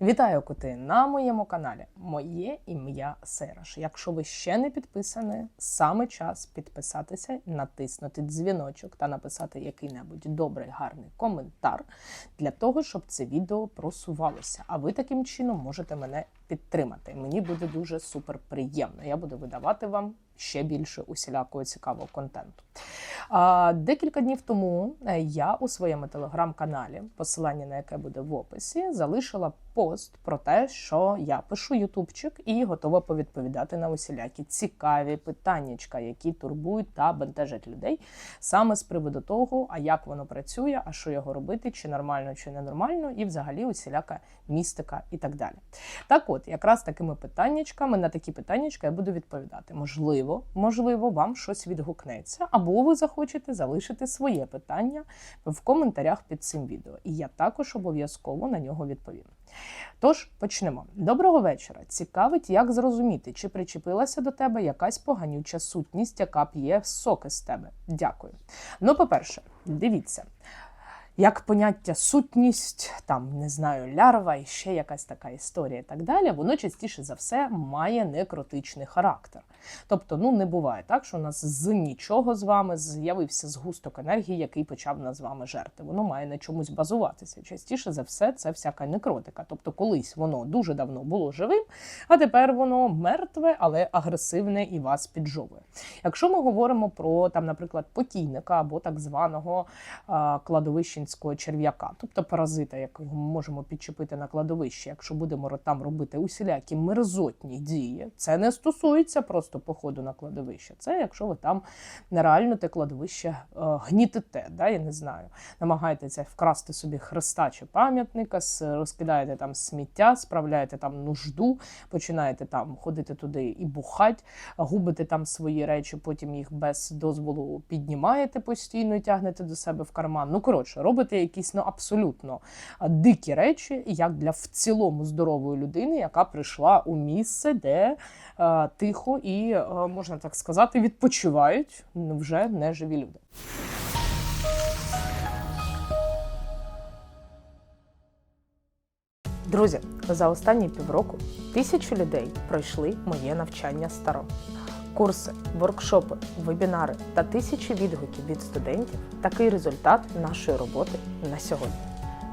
Вітаю коти на моєму каналі. Моє ім'я Сераш. Якщо ви ще не підписані, саме час підписатися, натиснути дзвіночок та написати який-небудь добрий, гарний коментар для того, щоб це відео просувалося. А ви таким чином можете мене підтримати. Мені буде дуже супер приємно. Я буду видавати вам ще більше усілякого цікавого контенту. А, Декілька днів тому е, я у своєму телеграм-каналі, посилання на яке буде в описі, залишила пост про те, що я пишу ютубчик і готова повідповідати на усілякі цікаві питаннячка, які турбують та бентежать людей саме з приводу того, а як воно працює, а що його робити, чи нормально, чи ненормально, і взагалі усіляка містика і так далі. Так от, якраз такими питаннячками на такі питаннячка я буду відповідати. Можливо, можливо, вам щось відгукнеться, або ви захочете залишити своє питання в коментарях під цим відео. І я також обов'язково на нього відповім. Тож почнемо. Доброго вечора. Цікавить, як зрозуміти, чи причепилася до тебе якась поганюча сутність, яка п'є соки з тебе. Дякую. Ну, по-перше, дивіться. Як поняття сутність, там не знаю, лярва і ще якась така історія і так далі, воно частіше за все має некротичний характер. Тобто, ну не буває так, що у нас з нічого з вами з'явився згусток енергії, який почав нас з вами жерти. Воно має на чомусь базуватися. Частіше за все, це всяка некротика. Тобто, колись воно дуже давно було живим, а тепер воно мертве, але агресивне і вас піджовує. Якщо ми говоримо про там, наприклад, потійника або так званого а, кладовищенського черв'яка, тобто паразита, якого ми можемо підчепити на кладовище, якщо будемо там робити усілякі мерзотні дії, це не стосується просто походу на кладовище. Це якщо ви там нереально те кладовище е, гнітите, да, я не знаю, намагаєтеся вкрасти собі хреста чи пам'ятника, розкидаєте там сміття, справляєте там нужду, починаєте там ходити туди і бухать, губите там свої речі, потім їх без дозволу піднімаєте постійно і тягнете до себе в карман. Ну коротше, робите якісь ну абсолютно дикі речі, як для в цілому здорової людини, яка прийшла у місце, де е, тихо і е, можна так сказати, відпочивають вже неживі люди. Друзі, за останні півроку тисячі людей пройшли моє навчання старо. Курси, воркшопи, вебінари та тисячі відгуків від студентів такий результат нашої роботи на сьогодні.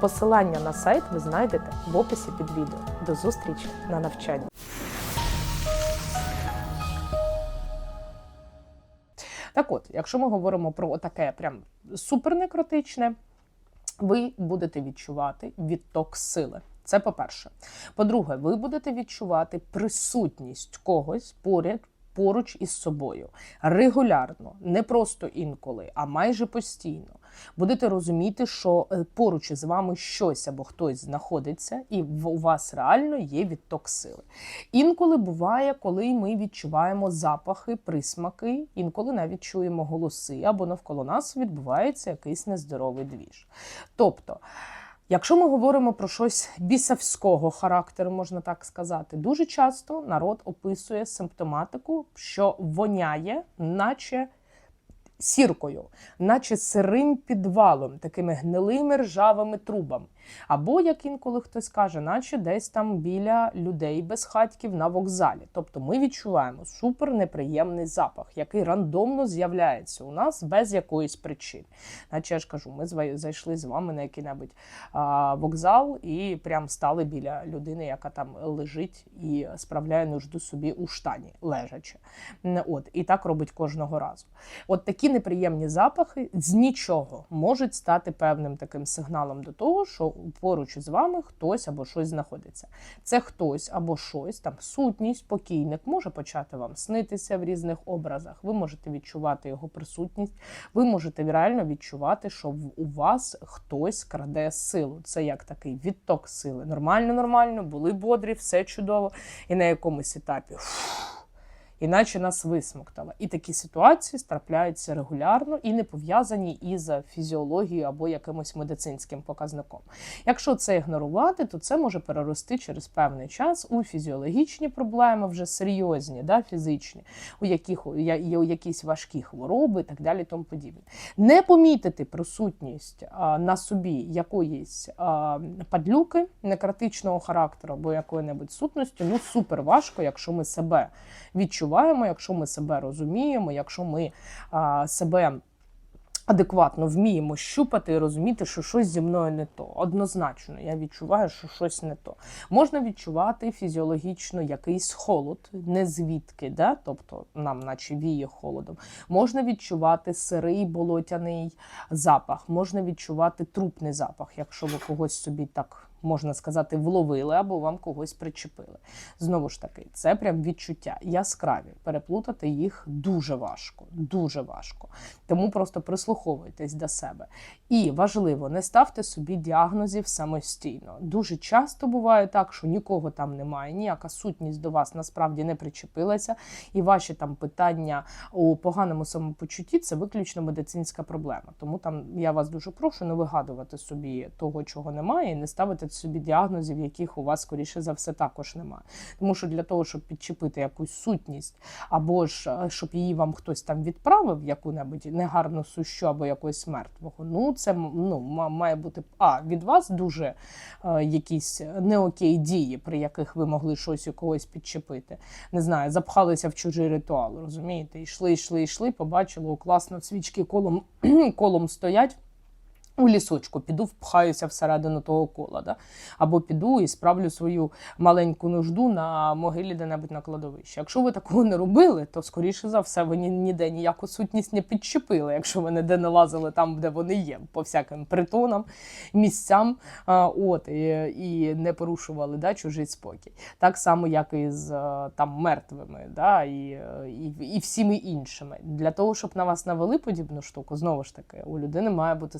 Посилання на сайт ви знайдете в описі під відео. До зустрічі на навчанні. Так от, якщо ми говоримо про таке прям супернекротичне, ви будете відчувати відток сили. Це по-перше. По-друге, ви будете відчувати присутність когось поряд. Поруч із собою регулярно, не просто інколи, а майже постійно. Будете розуміти, що е, поруч із вами щось або хтось знаходиться, і у вас реально є відток сили. Інколи буває, коли ми відчуваємо запахи, присмаки, інколи навіть чуємо голоси, або навколо нас відбувається якийсь нездоровий двіж. Тобто. Якщо ми говоримо про щось бісовського характеру, можна так сказати, дуже часто народ описує симптоматику, що воняє, наче сіркою, наче сирим підвалом, такими гнилими ржавими трубами. Або, як інколи хтось каже, наче десь там біля людей без хатків на вокзалі. Тобто ми відчуваємо супер неприємний запах, який рандомно з'являється у нас без якоїсь причини. Наче я ж кажу, ми зайшли з вами на який-небудь вокзал і прям стали біля людини, яка там лежить і справляє нужду собі у штані, лежачи. От, і так робить кожного разу. От такі неприємні запахи з нічого можуть стати певним таким сигналом до того, що поруч із вами хтось або щось знаходиться. Це хтось або щось, там сутність, покійник може почати вам снитися в різних образах. Ви можете відчувати його присутність, ви можете реально відчувати, що у вас хтось краде силу. Це як такий відток сили. Нормально, нормально, були бодрі, все чудово. І на якомусь етапі. фух, Іначе нас висмоктало. І такі ситуації трапляються регулярно і не пов'язані із фізіологією або якимось медицинським показником. Якщо це ігнорувати, то це може перерости через певний час у фізіологічні проблеми, вже серйозні, да, фізичні, у яких у є якісь важкі хвороби і так далі. Тому подібне. Не помітити присутність а, на собі якоїсь а, падлюки некратичного характеру або якої-небудь сутності, ну супер важко, якщо ми себе відчуваємо, якщо ми себе розуміємо, якщо ми а, себе адекватно вміємо щупати і розуміти, що щось зі мною не то. Однозначно, я відчуваю, що щось не то. Можна відчувати фізіологічно якийсь холод, не звідки, да? тобто нам, наче віє холодом. Можна відчувати сирий болотяний запах, можна відчувати трупний запах, якщо ви когось собі так. Можна сказати, вловили або вам когось причепили. Знову ж таки, це прям відчуття яскраві. Переплутати їх дуже важко, дуже важко. Тому просто прислуховуйтесь до себе. І важливо, не ставте собі діагнозів самостійно. Дуже часто буває так, що нікого там немає, ніяка сутність до вас насправді не причепилася, і ваші там питання у поганому самопочутті це виключно медицинська проблема. Тому там я вас дуже прошу не вигадувати собі того, чого немає, і не ставити собі діагнозів, яких у вас скоріше за все також немає. Тому що для того, щоб підчепити якусь сутність, або ж е, щоб її вам хтось там відправив, яку-небудь негарну сущу або якогось мертвого, ну це ну, має бути а від вас дуже е, якісь не окей дії, при яких ви могли щось у когось підчепити. Не знаю, запхалися в чужий ритуал, розумієте? Йшли, йшли, йшли, побачили, класно, свічки колом, колом стоять. У лісочку піду, впхаюся всередину того кола, да? або піду і справлю свою маленьку нужду на могилі де-небудь на кладовищі. Якщо ви такого не робили, то скоріше за все ви ніде ніяку сутність не підчепили, якщо ви ніде не лазили там, де вони є, по всяким притонам, місцям, а, от, і, і не порушували да, чужий спокій. Так само, як і з е, там мертвими, да, і, і, і всіми іншими. Для того, щоб на вас навели подібну штуку, знову ж таки, у людини має бути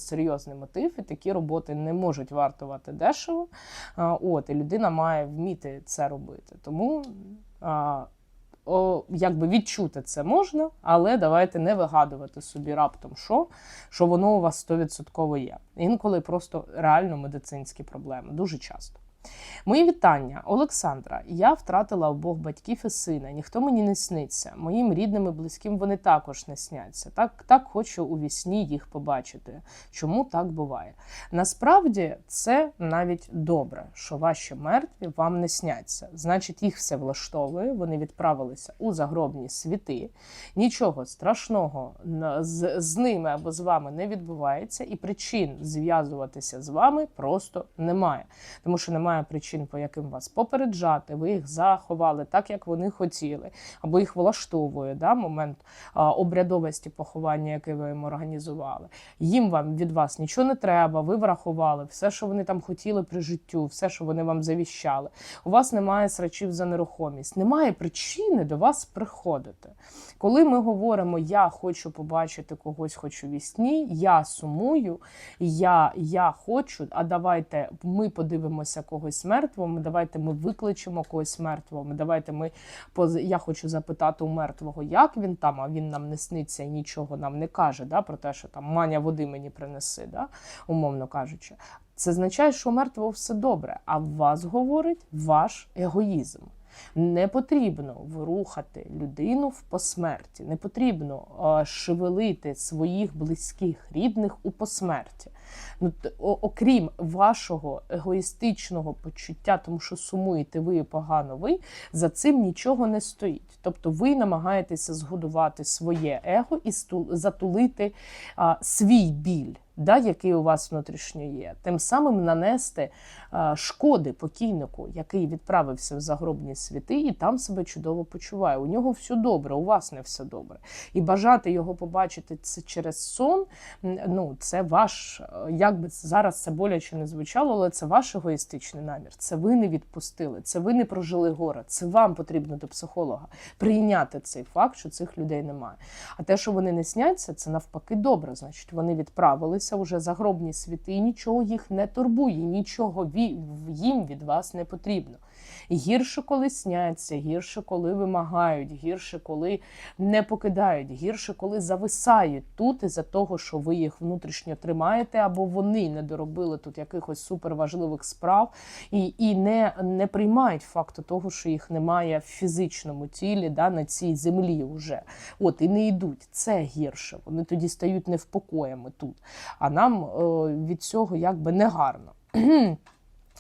серйозний мотив, і такі роботи не можуть вартувати дешево. От, і людина має вміти це робити. Тому. О, якби відчути це можна, але давайте не вигадувати собі раптом, що, що воно у вас 100% є. Інколи просто реально медицинські проблеми, дуже часто. Мої вітання, Олександра. Я втратила обох батьків і сина. Ніхто мені не сниться. Моїм рідним і близьким вони також не сняться. Так, так хочу у вісні їх побачити. Чому так буває? Насправді це навіть добре, що ваші мертві вам не сняться. Значить, їх все влаштовує. Вони відправилися у загробні світи. Нічого страшного з, з ними або з вами не відбувається, і причин зв'язуватися з вами просто немає. Тому що немає причин, по яким вас попереджати, ви їх заховали так, як вони хотіли, або їх влаштовує да, момент а, обрядовості поховання, яке ви їм організували. Їм вам від вас нічого не треба, ви врахували все, що вони там хотіли при життю, все, що вони вам завіщали. У вас немає срачів за нерухомість, немає причини до вас приходити. Коли ми говоримо Я хочу побачити когось, хочу вісні, я сумую, я, я хочу, а давайте ми подивимося когось мертвого, давайте ми викличемо когось мертвого, давайте ми я хочу запитати у мертвого, як він там, а він нам не сниться і нічого нам не каже, да, про те, що там маня води мені принеси, да, умовно кажучи. Це означає, що у мертвого все добре, а в вас говорить ваш егоїзм. Не потрібно врухати людину в посмерті, не потрібно е, шевелити своїх близьких рідних у посмерті. Ну, окрім вашого егоїстичного почуття, тому що сумуєте ви і погано ви, за цим нічого не стоїть. Тобто ви намагаєтеся згодувати своє его і затулити а, свій біль, да, який у вас внутрішньо є, тим самим нанести а, шкоди покійнику, який відправився в загробні світи, і там себе чудово почуває. У нього все добре, у вас не все добре. І бажати його побачити це через сон, ну це ваш, е, як би зараз це боляче не звучало, але це ваш егоїстичний намір. Це ви не відпустили, це ви не прожили горе. Це вам потрібно до психолога прийняти цей факт, що цих людей немає. А те, що вони не сняться, це навпаки добре. Значить, вони відправилися вже за гробні світи, нічого їх не турбує, нічого їм від вас не потрібно. Гірше, коли сняться, гірше, коли вимагають, гірше, коли не покидають, гірше, коли зависають тут із-за того, що ви їх внутрішньо тримаєте, або вони не доробили тут якихось суперважливих справ і і не не приймають факту того, що їх немає в фізичному тілі, да, на цій землі вже. От і не йдуть. Це гірше. Вони тоді стають невпокоями тут. А нам е, від цього якби не гарно.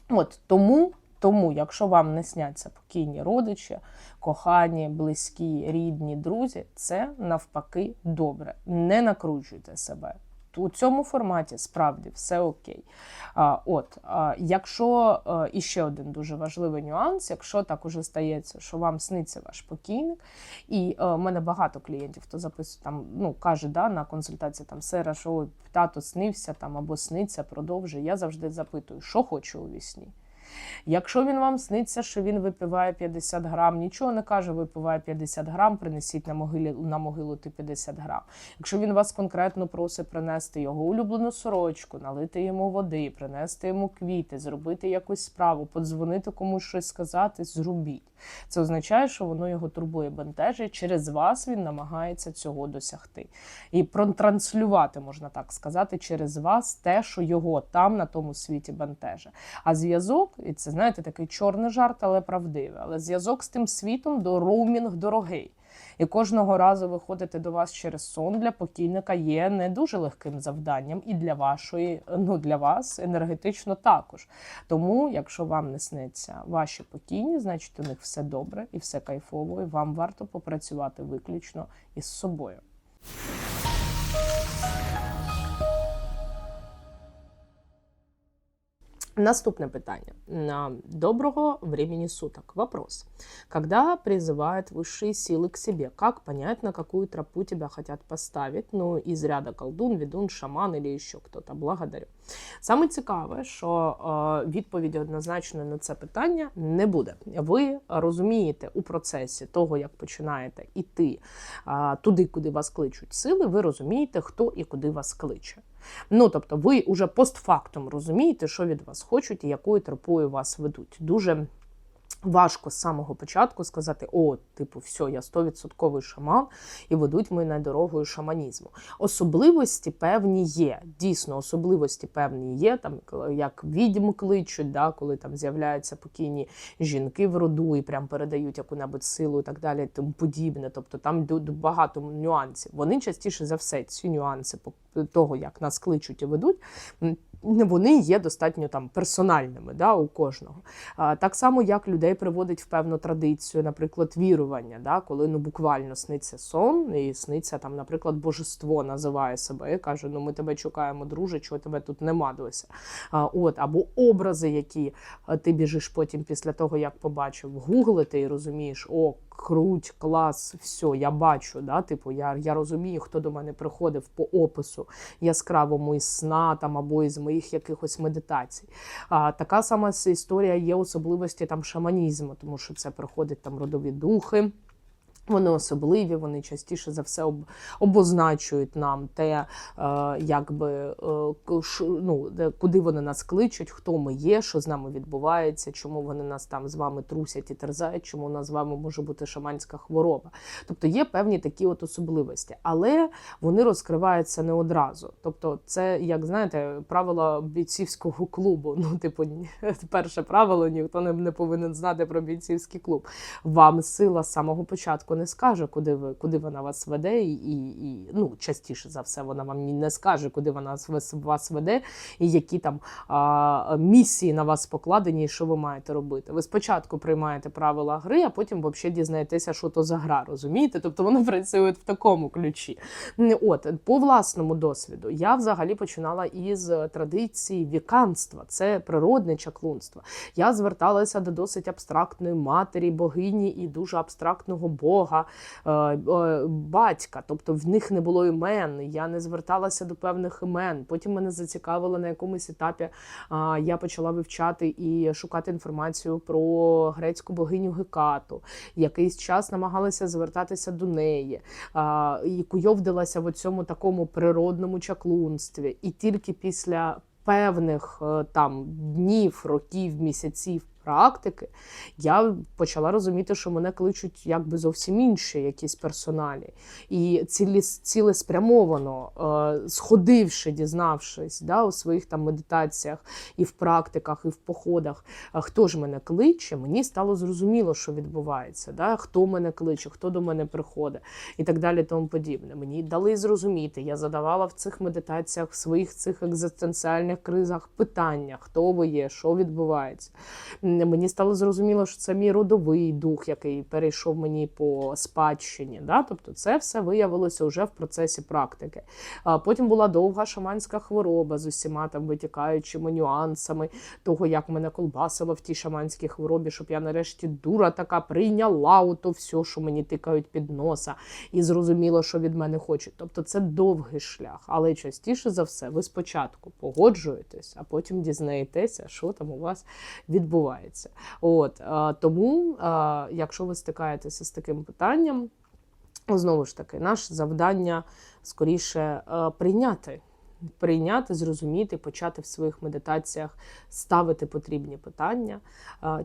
От тому тому, якщо вам не сняться покійні родичі, кохані, близькі, рідні, друзі, це навпаки добре. Не накручуйте себе. У цьому форматі справді все окей. А, От, а, якщо а, і ще один дуже важливий нюанс, якщо так уже стається, що вам сниться ваш покійник, і а, в мене багато клієнтів, хто записує там, ну каже, да, на консультації там сера, що тато снився там або сниться, продовжує. Я завжди запитую, що хочу у вісні. Якщо він вам сниться, що він випиває 50 грам, нічого не каже, випиває 50 грам, принесіть на могилі на могилу ти 50 грам. Якщо він вас конкретно просить принести його улюблену сорочку, налити йому води, принести йому квіти, зробити якусь справу, подзвонити комусь щось сказати, зробіть. Це означає, що воно його турбує, бентежить. Через вас він намагається цього досягти. І протранслювати, можна так сказати, через вас те, що його там на тому світі бентежить. А зв'язок, і це знаєте, такий чорний жарт, але правдивий. Але зв'язок з тим світом до роумінг дорогий. І кожного разу виходити до вас через сон для покійника є не дуже легким завданням, і для вашої, ну для вас енергетично також. Тому, якщо вам не сниться ваші покійні, значить у них все добре і все кайфово, і вам варто попрацювати виключно із собою. Наступное питание. Доброго времени суток. Вопрос. Когда призывают высшие силы к себе, как понять, на какую тропу тебя хотят поставить? Ну, из ряда колдун, ведун, шаман или еще кто-то. Благодарю. Саме цікаве, що е, відповіді однозначно на це питання не буде. Ви розумієте у процесі того, як починаєте іти е, туди, куди вас кличуть сили, ви розумієте, хто і куди вас кличе. Ну, тобто, ви уже постфактум розумієте, що від вас хочуть і якою тропою вас ведуть. Дуже Важко з самого початку сказати, о, типу, все, я стовідсотковий шаман, і ведуть мене дорогою шаманізму. Особливості певні є. Дійсно, особливості певні є, там як відьм кличуть, да, коли там з'являються покійні жінки в роду і прям передають яку-небудь силу і так далі, тому подібне. Тобто там багато нюансів. Вони частіше за все ці нюанси того, як нас кличуть і ведуть вони є достатньо там персональними да, у кожного. А, Так само, як людей приводить в певну традицію, наприклад, вірування, да, коли ну буквально сниться сон, і сниться там, наприклад, божество називає себе і каже: Ну ми тебе чекаємо, друже, чого тебе тут нема досі. А, от, Або образи, які ти біжиш потім після того, як побачив, гуглити і розумієш, о, круть, клас, все, я бачу. да, типу, Я я розумію, хто до мене приходив по опису яскравому із сна там або із моїх якихось медитацій. А, Така сама історія є особливості там шаманізму, тому що це приходить там родові духи. Вони особливі, вони частіше за все обозначують нам те, е, якби е, ну, куди вони нас кличуть, хто ми є, що з нами відбувається, чому вони нас там з вами трусять і терзають, чому у нас з вами може бути шаманська хвороба. Тобто є певні такі от особливості, але вони розкриваються не одразу. Тобто, це як знаєте, правило бійцівського клубу. Ну, типу, перше правило ніхто не повинен знати про бійцівський клуб. Вам сила з самого початку не скаже, куди ви куди вона вас веде, і і ну частіше за все вона вам не скаже, куди вона вас веде, і які там а, місії на вас покладені, і що ви маєте робити. Ви спочатку приймаєте правила гри, а потім взагалі дізнаєтеся, що то за гра. Розумієте? Тобто вони працюють в такому ключі. От по власному досвіду я взагалі починала із традиції віканства, це природне чаклунство. Я зверталася до досить абстрактної матері, богині і дуже абстрактного бога свекрога, е, батька, тобто в них не було імен. Я не зверталася до певних імен. Потім мене зацікавило на якомусь етапі. Я почала вивчати і шукати інформацію про грецьку богиню Гекату. Якийсь час намагалася звертатися до неї і куйовдилася в цьому такому природному чаклунстві. І тільки після певних е, там днів, років, місяців практики, я почала розуміти, що мене кличуть якби зовсім інші якісь персоналі. І цілі, цілеспрямовано, е, сходивши, дізнавшись да, у своїх там медитаціях і в практиках, і в походах, хто ж мене кличе, мені стало зрозуміло, що відбувається, да? хто мене кличе, хто до мене приходить і так далі. Тому подібне. Мені дали зрозуміти. Я задавала в цих медитаціях, в своїх цих екзистенціальних кризах питання, хто ви є, що відбувається. Мені стало зрозуміло, що це мій родовий дух, який перейшов мені по спадщині. Да? Тобто, це все виявилося вже в процесі практики. Потім була довга шаманська хвороба з усіма там витікаючими нюансами того, як мене колбасило в тій шаманській хворобі, щоб я нарешті дура така прийняла ото все, що мені тикають під носа, і зрозуміло, що від мене хочуть. Тобто це довгий шлях, але частіше за все, ви спочатку погоджуєтесь, а потім дізнаєтеся, що там у вас відбувається. От тому, якщо ви стикаєтеся з таким питанням, знову ж таки, наше завдання скоріше е, прийняти. Прийняти, зрозуміти, почати в своїх медитаціях ставити потрібні питання,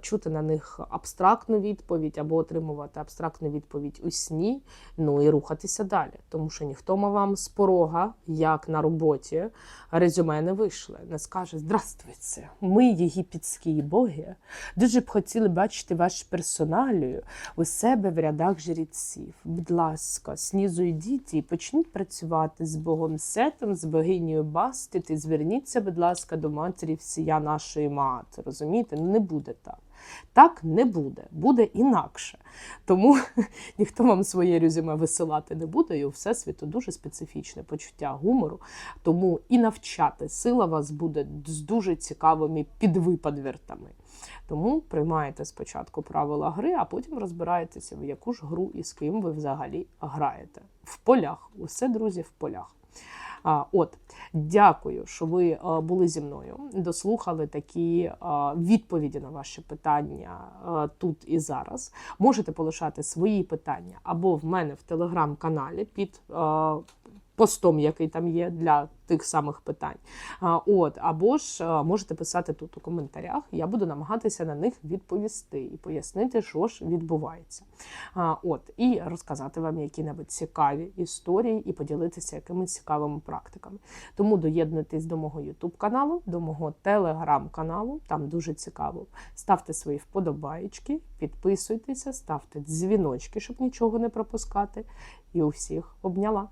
чути на них абстрактну відповідь або отримувати абстрактну відповідь у сні, ну і рухатися далі. Тому що ніхто вам з порога, як на роботі, резюме не вийшли, не скаже Здравствуйте, ми, єгипетські боги, дуже б хотіли бачити вашу персоналію у себе в рядах жреців. Будь ласка, снізу йдіть і почніть працювати з Богом Сетом, з богинею Бастит, і зверніться, будь ласка, до матері всія нашої мати. Розумієте? Ну, не буде так. Так не буде, буде інакше. Тому ніхто вам своє резюме висилати не буде, і у всесвіту дуже специфічне почуття гумору. Тому і навчати сила вас буде з дуже цікавими підвипадвертами. Тому приймаєте спочатку правила гри, а потім розбираєтеся, в яку ж гру і з ким ви взагалі граєте. В полях. Усе, друзі, в полях. От, дякую, що ви е, були зі мною. Дослухали такі е, відповіді на ваші питання е, тут і зараз. Можете полишати свої питання або в мене в телеграм-каналі під постом, який там є для тих самих питань. От, або ж можете писати тут у коментарях. Я буду намагатися на них відповісти і пояснити, що ж відбувається. От, і розказати вам які-небудь цікаві історії і поділитися якимись цікавими практиками. Тому доєднуйтесь до мого YouTube каналу, до мого телеграм-каналу. Там дуже цікаво. Ставте свої вподобаєчки, підписуйтеся, ставте дзвіночки, щоб нічого не пропускати. І у всіх обняла.